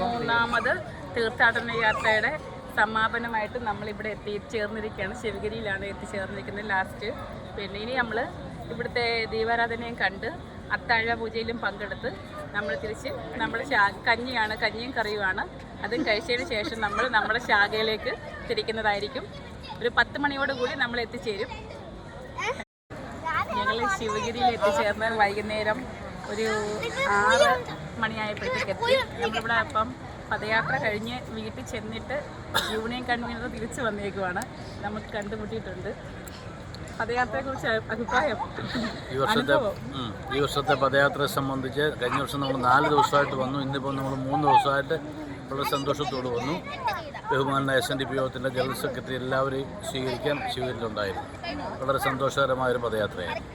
മൂന്നാമത് തീർത്ഥാടന യാത്രയുടെ സമാപനമായിട്ട് നമ്മളിവിടെ എത്തി എത്തിച്ചേർന്നിരിക്കുകയാണ് ശിവഗിരിയിലാണ് എത്തിച്ചേർന്നിരിക്കുന്നത് ലാസ്റ്റ്. പിന്നെ ഇനി നമ്മൾ ഇവിടുത്തെ ദീപാരാധനയും കണ്ട് അത്താഴ പൂജയിലും പങ്കെടുത്ത് നമ്മൾ തിരിച്ച് നമ്മൾ ശാ കഞ്ഞിയാണ് കഞ്ഞിയും കറിയുമാണ്. അതും കഴിച്ചതിന് ശേഷം നമ്മൾ നമ്മുടെ ശാഖയിലേക്ക് തിരിക്കുന്നതായിരിക്കും. ഒരു പത്ത് മണിയോടുകൂടി നമ്മൾ എത്തിച്ചേരും. ഞങ്ങൾ ശിവഗിരിയിൽ എത്തിച്ചേർന്ന് വൈകുന്നേരം ഒരു ആറ് മണിയായപ്പോഴത്തേക്ക് എത്തി. നമ്മളിവിടെ അപ്പം പദയാത്ര കഴിഞ്ഞ് വീട്ടിൽ ചെന്നിട്ട് യൂണിയൻ കൺവീനർ തിരിച്ചു വന്നേക്കുവാണ്. നമുക്ക് കണ്ടുമുട്ടിയിട്ടുണ്ട്. പദയാത്രയെക്കുറിച്ച് അഭിപ്രായം? ഈ വർഷത്തെ ഈ വർഷത്തെ പദയാത്രയെ സംബന്ധിച്ച് കഴിഞ്ഞ വർഷം നമ്മൾ നാല് ദിവസമായിട്ട് വന്നു. ഇന്നിപ്പോൾ നമ്മൾ മൂന്ന് ദിവസമായിട്ട് വളരെ സന്തോഷത്തോട് വന്നു. ബഹുമാന എസ് എൻ ഡി പി യോഗത്തിന്റെ ജനറൽ സെക്രട്ടറി എല്ലാവരെയും സ്വീകരിക്കാൻ ശിവരിലുണ്ടായിരുന്നു വളരെ സന്തോഷകരമായൊരു പദയാത്രയായിരുന്നു.